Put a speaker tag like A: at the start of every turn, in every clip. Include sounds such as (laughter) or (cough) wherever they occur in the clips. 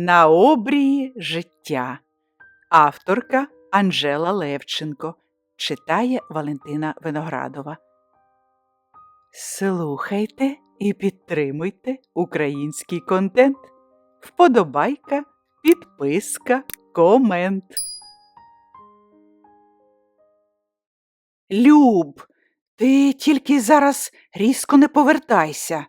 A: На обрії життя. Авторка Анжела Левченко. Читає Валентина Виноградова. Слухайте і підтримуйте український контент. Вподобайка, підписка, комент. Люб, ти тільки зараз різко не повертайся,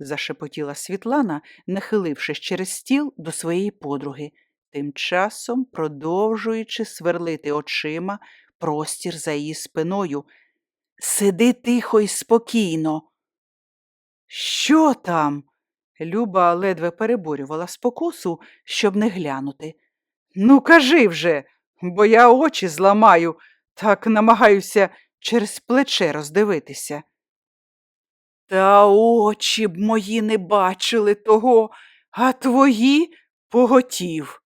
A: зашепотіла Світлана, нахилившись через стіл до своєї подруги, тим часом продовжуючи сверлити очима простір за її спиною. Сиди тихо і спокійно. Що там? Люба ледве переборювала спокусу, щоб не глянути. Ну, кажи вже, бо я очі зламаю, так намагаюся через плече роздивитися. Та очі б мої не бачили того, а твої поготів.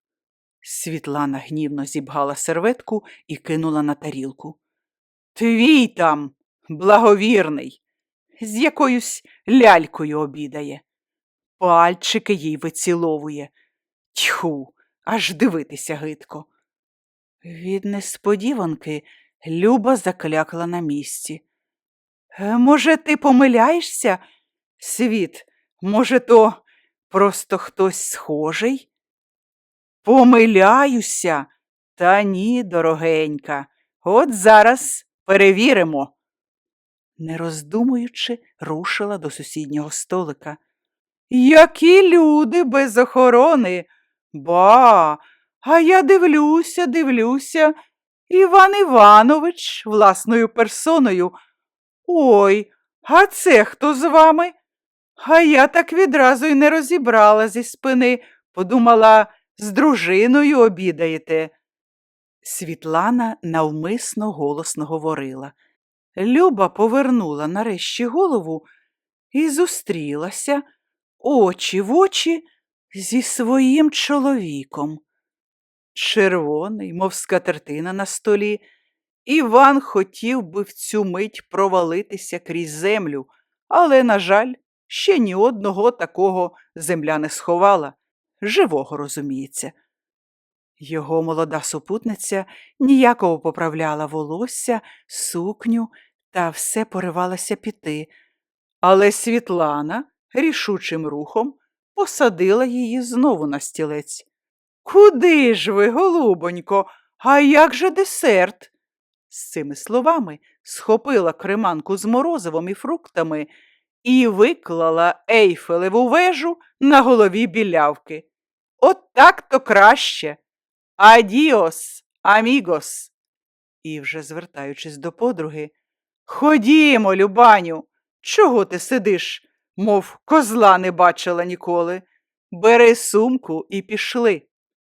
A: Світлана гнівно зібгала серветку і кинула на тарілку. Твій там, благовірний, з якоюсь лялькою обідає. Пальчики їй виціловує. Тьху, аж дивитися гидко. Від несподіванки Люба заклякла на місці. «Е, Може, ти помиляєшся? Світ, може, то просто хтось схожий? Помиляюся. Та ні, дорогенька. От зараз перевіримо. Не роздумуючи, рушила до сусіднього столика. Які люди без охорони? Ба, а я дивлюся, дивлюся. Іван Іванович власною персоною. Ой, а це хто з вами? А я так відразу й не розібрала зі спини, подумала, з дружиною обідаєте. Світлана навмисно голосно говорила. Люба повернула нарешті голову і зустрілася очі в очі зі своїм чоловіком. Червоний, мов скатертина на столі, Іван хотів би в цю мить провалитися крізь землю, але, на жаль, ще ні одного такого земля не сховала, живого, розуміється. Його молода супутниця ніяково поправляла волосся, сукню та все поривалася піти, але Світлана рішучим рухом посадила її знову на стілець. Куди ж ви, голубонько, а як же десерт? З цими словами схопила креманку з морозивом і фруктами і виклала ейфелеву вежу на голові білявки. От так то краще. Адіос, амігос. І вже звертаючись до подруги, Ходімо, Любаню, чого ти сидиш, мов козла не бачила ніколи. Бери сумку і пішли.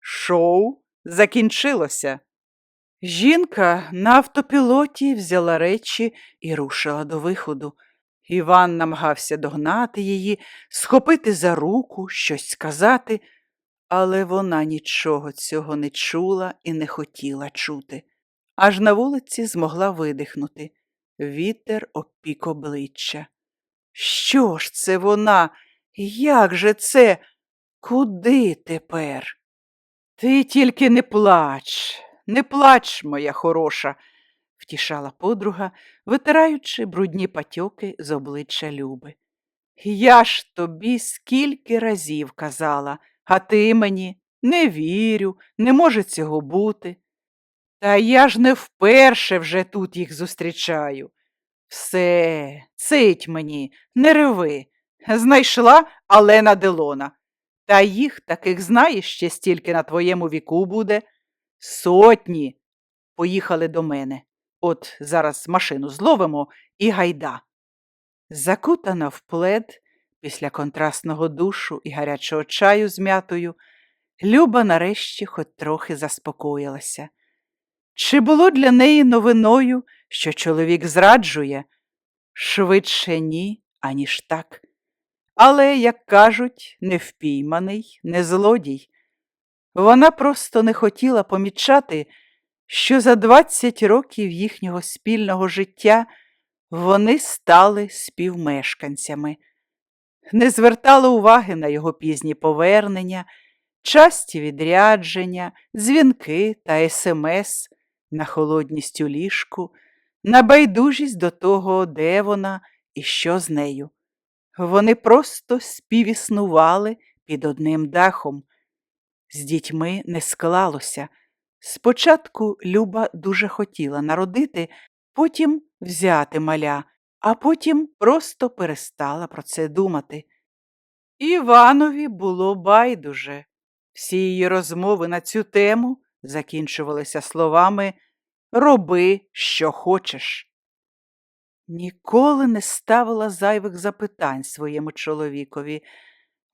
A: Шоу закінчилося. Жінка на автопілоті взяла речі і рушила до виходу. Іван намагався догнати її, схопити за руку, щось сказати, але вона нічого цього не чула і не хотіла чути. Аж на вулиці змогла видихнути. Вітер обпік обличчя. Що ж це вона? Як же це? Куди тепер? Ти тільки не плач, не плач, моя хороша, втішала подруга, витираючи брудні патьоки з обличчя Люби. Я ж тобі скільки разів казала, а ти мені не вірю, не може цього бути. Та я ж не вперше вже тут їх зустрічаю. Все, цить мені, не реви. Знайшла Алена Делона. Та їх таких знаєш ще стільки на твоєму віку буде. Сотні. Поїхали до мене. От зараз машину зловимо і гайда. Закутана в плед після контрастного душу і гарячого чаю з м'ятою, Люба нарешті хоч трохи заспокоїлася. Чи було для неї новиною, що чоловік зраджує? Швидше ні, аніж так. Але, як кажуть, не впійманий, не злодій. Вона просто не хотіла помічати, що за 20 років їхнього спільного життя вони стали співмешканцями, не звертала уваги на його пізні повернення, часті відрядження, дзвінки та смс на холодність у ліжку, на байдужість до того, де вона і що з нею. Вони просто співіснували під одним дахом. З дітьми не склалося. Спочатку Люба дуже хотіла народити, потім взяти маля, а потім просто перестала про це думати. Іванові було байдуже. Всі її розмови на цю тему закінчувалися словами Роби, що хочеш. Ніколи не ставила зайвих запитань своєму чоловікові,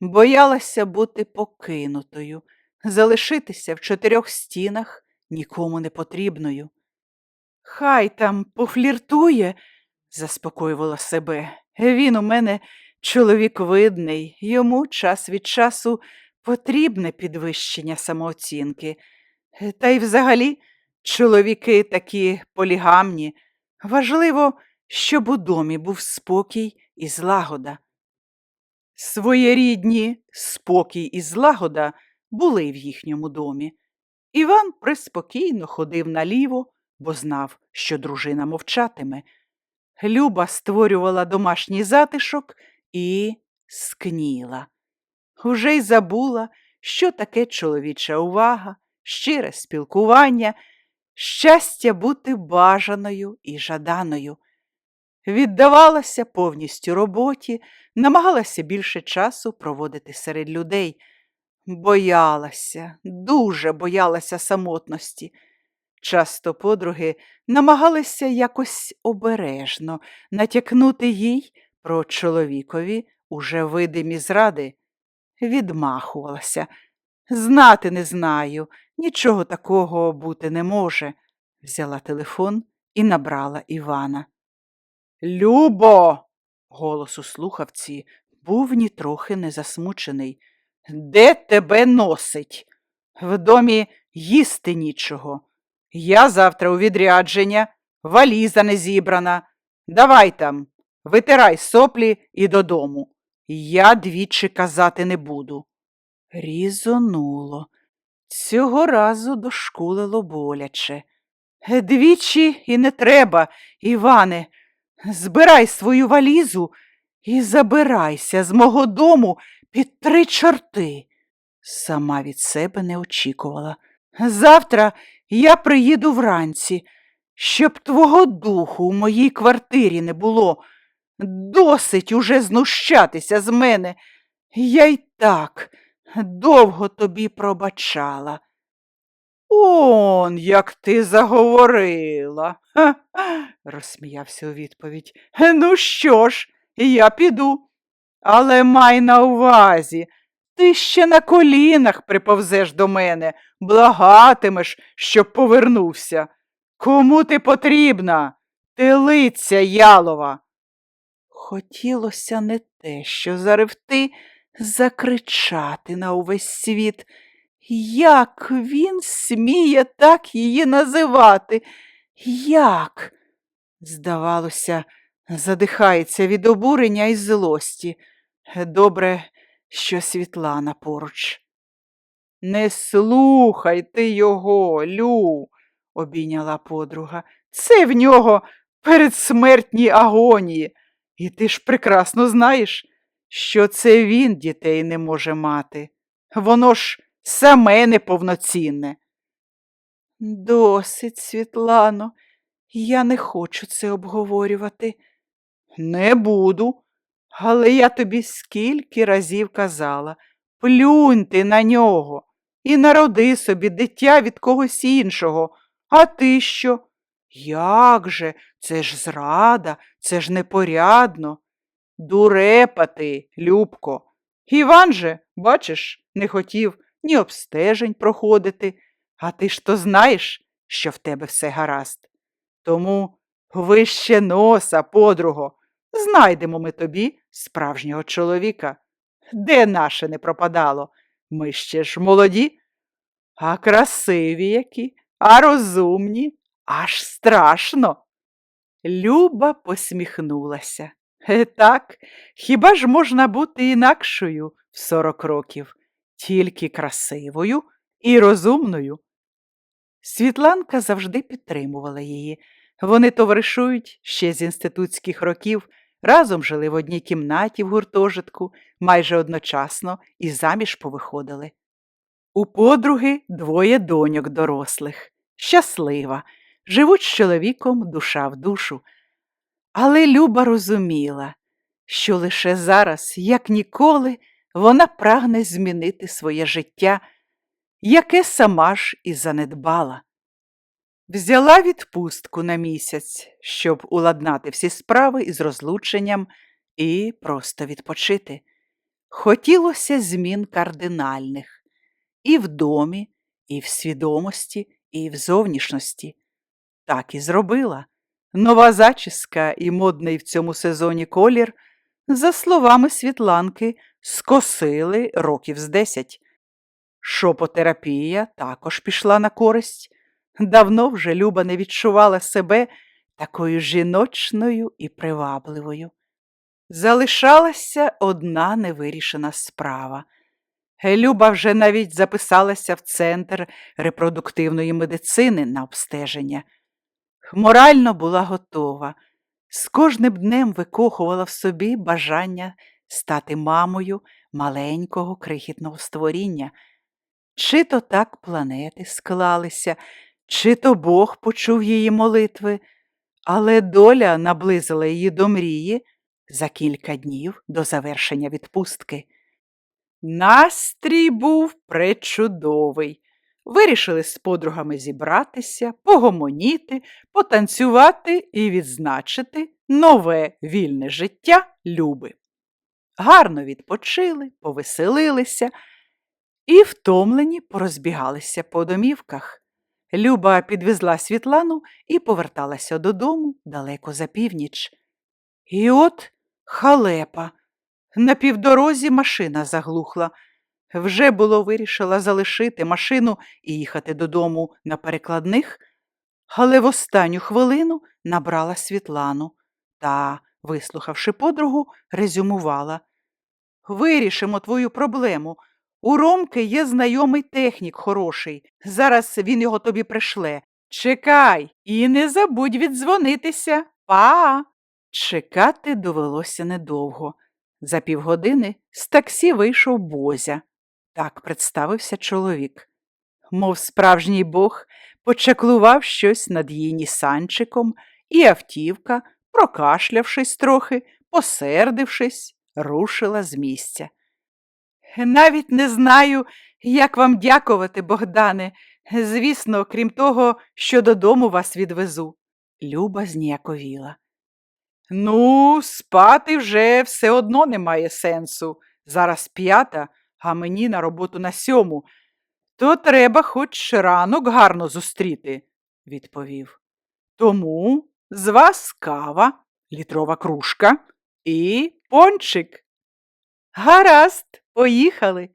A: боялася бути покинутою, залишитися в чотирьох стінах нікому не потрібною. Хай там пофліртує, заспокоювала себе. Він у мене чоловік видний, йому час від часу потрібне підвищення самооцінки. Та й взагалі чоловіки такі полігамні. Важливо, щоб у домі був спокій і злагода. Своєрідні спокій і злагода були в їхньому домі. Іван приспокійно ходив наліво, бо знав, що дружина мовчатиме. Люба створювала домашній затишок і скніла. Уже й забула, що таке чоловіча увага, щире спілкування, щастя бути бажаною і жаданою. Віддавалася повністю роботі, намагалася більше часу проводити серед людей. Боялася, дуже боялася самотності. Часто подруги намагалися якось обережно натякнути їй про чоловікові уже видимі зради. Відмахувалася. Знати не знаю, нічого такого бути не може. Взяла телефон і набрала Івана. Любо. Голос у слухавці був нітрохи не засмучений. Де тебе носить? В домі їсти нічого. Я завтра у відрядження, валіза не зібрана. Давай там, витирай соплі і додому. Я двічі казати не буду. Різонуло. Цього разу дошкулило боляче. Двічі і не треба, Іване, збирай свою валізу і забирайся з мого дому під три чорти. Сама від себе не очікувала. Завтра я приїду вранці, щоб твого духу у моїй квартирі не було. Досить уже знущатися з мене. Я й так довго тобі пробачала. Он, як ти заговорила, Ха розсміявся у відповідь. Ну що ж, я піду. Але май на увазі, ти ще на колінах приповзеш до мене, благатимеш, щоб повернувся. Кому ти потрібна? Телиця ялова. Хотілося не те, що заревти, закричати на увесь світ. Як він сміє так її називати? Як? Здавалося, задихається від обурення і злості. Добре, що Світлана поруч. Не слухай ти його, Лю, обійняла подруга. Це в нього передсмертні агонії. І ти ж прекрасно знаєш, що це він дітей не може мати. Воно ж саме неповноцінне. Досить, Світлано, я не хочу це обговорювати. Не буду, але я тобі скільки разів казала плюнь ти на нього і народи собі дитя від когось іншого. А ти що? Як же? Це ж зрада, це ж непорядно. Дурепа ти, Любко. Іван же, бачиш, не хотів ні обстежень проходити, а ти ж то знаєш, що в тебе все гаразд. Тому вище носа, подруго, знайдемо ми тобі справжнього чоловіка. Де наше не пропадало? Ми ще ж молоді, а красиві які, а розумні, аж страшно. Люба посміхнулася. Е, так, хіба ж можна бути інакшою в сорок років? тільки красивою і розумною. Світланка завжди підтримувала її. Вони товаришують ще з інститутських років, разом жили в одній кімнаті в гуртожитку, майже одночасно і заміж повиходили. У подруги двоє доньок дорослих, щаслива, живуть з чоловіком душа в душу. Але Люба розуміла, що лише зараз, як ніколи, вона прагне змінити своє життя, яке сама ж і занедбала. Взяла відпустку на місяць, щоб уладнати всі справи із розлученням і просто відпочити. Хотілося змін кардинальних і в домі, і в свідомості, і в зовнішності. Так і зробила. Нова зачіска і модний в цьому сезоні колір, за словами Світланки, скосили років з десять. Шопотерапія також пішла на користь. Давно вже Люба не відчувала себе такою жіночною і привабливою. Залишалася одна невирішена справа. Люба вже навіть записалася в центр репродуктивної медицини на обстеження. Морально була готова, з кожним днем викохувала в собі бажання стати мамою маленького крихітного створіння. Чи то так планети склалися, чи то Бог почув її молитви, але доля наблизила її до мрії за кілька днів до завершення відпустки. Настрій був пречудовий. Вирішили з подругами зібратися, погомоніти, потанцювати і відзначити нове вільне життя Люби. Гарно відпочили, повеселилися і втомлені порозбігалися по домівках. Люба підвезла Світлану і поверталася додому далеко за північ. І от халепа. На півдорозі машина заглухла. Вже було вирішила залишити машину і їхати додому на перекладних, але в останню хвилину набрала Світлану та, вислухавши подругу, резюмувала. Вирішимо твою проблему. У Ромки є знайомий технік хороший. Зараз він його тобі пришле. Чекай і не забудь віддзвонитися. Па. Чекати довелося недовго. За півгодини з таксі вийшов Бозя. Так представився чоловік. Мов справжній бог, почаклував щось над її нісанчиком, і автівка, прокашлявшись трохи, посердившись, рушила з місця. Навіть не знаю, як вам дякувати, Богдане. Звісно, крім того, що додому вас відвезу. Люба зніяковіла. Ну, спати вже все одно немає сенсу. Зараз п'ята, а мені на роботу на сьому. То треба хоч ранок гарно зустріти, відповів. Тому з вас кава, літрова кружка і пончик. Гаразд, поїхали.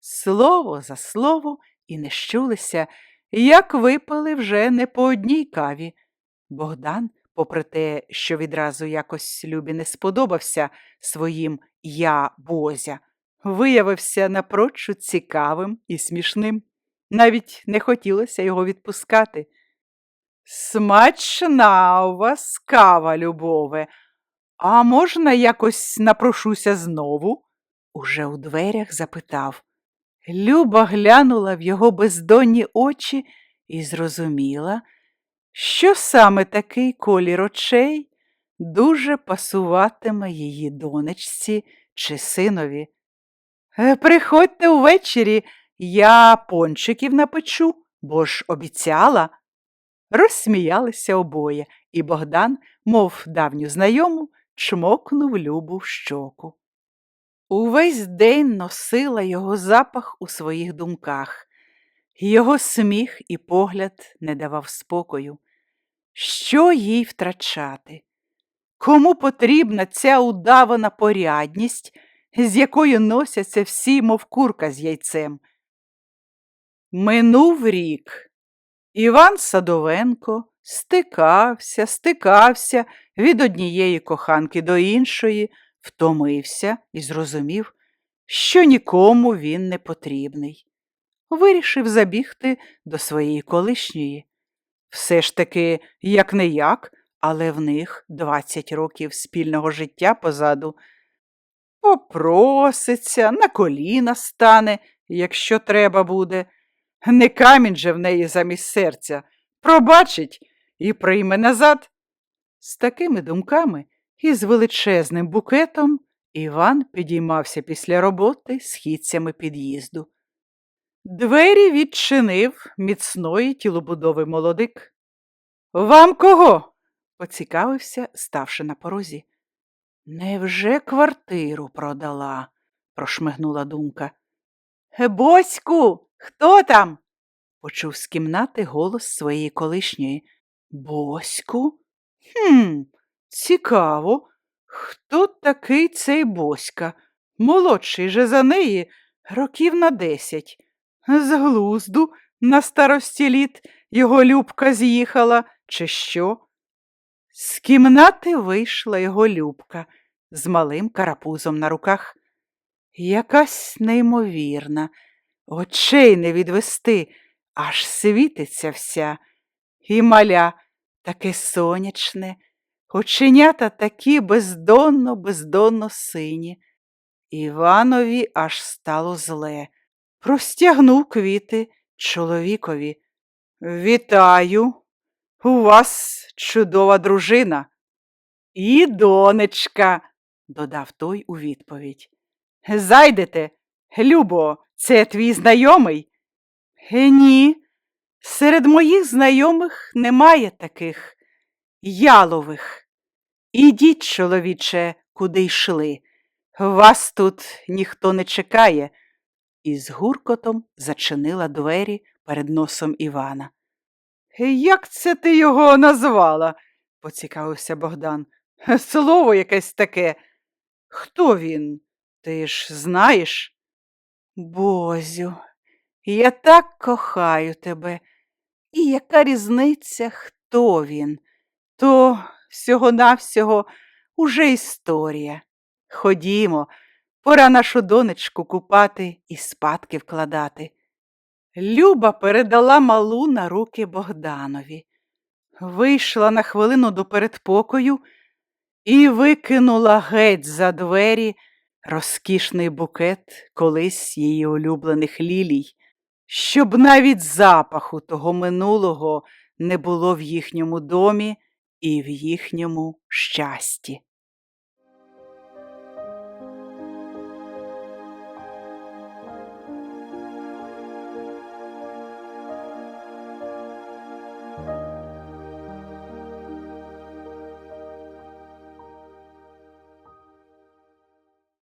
A: Слово за слово і не щулися, як випали вже не по одній каві. Богдан, попри те, що відразу якось Любі не сподобався своїм я Бозя, виявився напрочуд цікавим і смішним. Навіть не хотілося його відпускати. Смачна у вас кава, любове, а можна якось напрошуся знову? Уже у дверях запитав. Люба глянула в його бездонні очі і зрозуміла, що саме такий колір очей дуже пасуватиме її донечці чи синові. «Е, Приходьте увечері, я пончиків напечу, бо ж обіцяла. Розсміялися обоє, і Богдан, мов давню знайому, чмокнув Любу в щоку. Увесь день носила його запах у своїх думках. Його сміх і погляд не давав спокою. Що їй втрачати? Кому потрібна ця удавана порядність, з якою носяться всі, мов курка з яйцем? Минув рік. Іван Садовенко стикався, стикався від однієї коханки до іншої, втомився і зрозумів, що нікому він не потрібний. Вирішив забігти до своєї колишньої. Все ж таки, як не як, але в них 20 років спільного життя позаду. Попроситься, на коліна стане, якщо треба буде. Не камінь же в неї замість серця. Пробачить і прийме назад. З такими думками і з величезним букетом Іван підіймався після роботи східцями під'їзду. Двері відчинив міцної тілобудови молодик. Вам кого? поцікавився, ставши на порозі. Невже квартиру продала? прошмигнула думка. Боську, хто там? почув з кімнати голос своєї колишньої. Боську? Хм, цікаво. Хто такий цей Боська? Молодший же за неї років на десять. З глузду на старості літ його Любка з'їхала, чи що? З кімнати вийшла його Любка з малим карапузом на руках. Якась неймовірна, очей не відвести, аж світиться вся. І маля таке сонячне, оченята такі бездонно, бездонно сині. Іванові аж стало зле. Простягнув квіти чоловікові. Вітаю, у вас чудова дружина. І донечка, додав той у відповідь. Зайдете, Любо, це твій знайомий? «Е, Ні, серед моїх знайомих немає таких ялових. Ідіть, чоловіче, куди йшли. Вас тут ніхто не чекає. І з гуркотом зачинила двері перед носом Івана. Як це ти його назвала? поцікавився Богдан. (laughs) Слово якесь таке. Хто він? Ти ж знаєш? Бозю, я так кохаю тебе. І яка різниця, хто він? То всього-навсього уже історія. Ходімо, пора нашу донечку купати і спадки вкладати. Люба передала малу на руки Богданові, вийшла на хвилину до передпокою і викинула геть за двері розкішний букет колись її улюблених лілій, щоб навіть запаху того минулого не було в їхньому домі і в їхньому щасті.